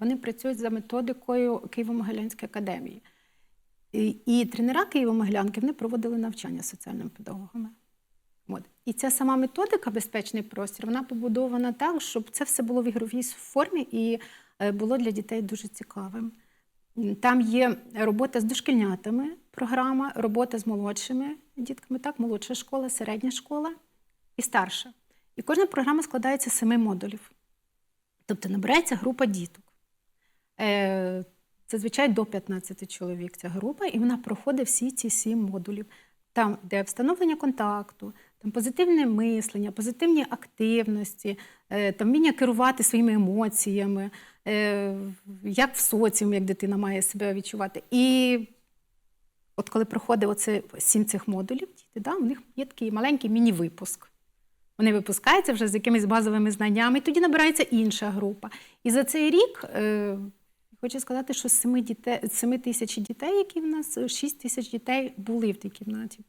вони працюють за методикою Києво-Могилянської академії. І, і тренера Києво-Могилянки вони проводили навчання соціальними педагогами. От. І ця сама методика безпечний простір, вона побудована так, щоб це все було в ігровій формі і е, було для дітей дуже цікавим. Там є робота з дошкільнятами, програма, робота з молодшими дітками, так, молодша школа, середня школа і старша. І кожна програма складається з семи модулів. Тобто набирається група діток. Е, Зазвичай до 15 чоловік ця група, і вона проходить всі ці сім модулів. Там, де встановлення контакту, там позитивне мислення, позитивні активності, е, там вміння керувати своїми емоціями, е, як в соціумі, як дитина має себе відчувати. І от коли проходить оце сім цих модулів, діти, да, у них є такий маленький міні-випуск. Вони випускаються вже з якимись базовими знаннями, і тоді набирається інша група. І за цей рік хочу сказати, що з 7, дітей, з 7 тисяч дітей, які в нас, 6 тисяч дітей були в тій кімнаті.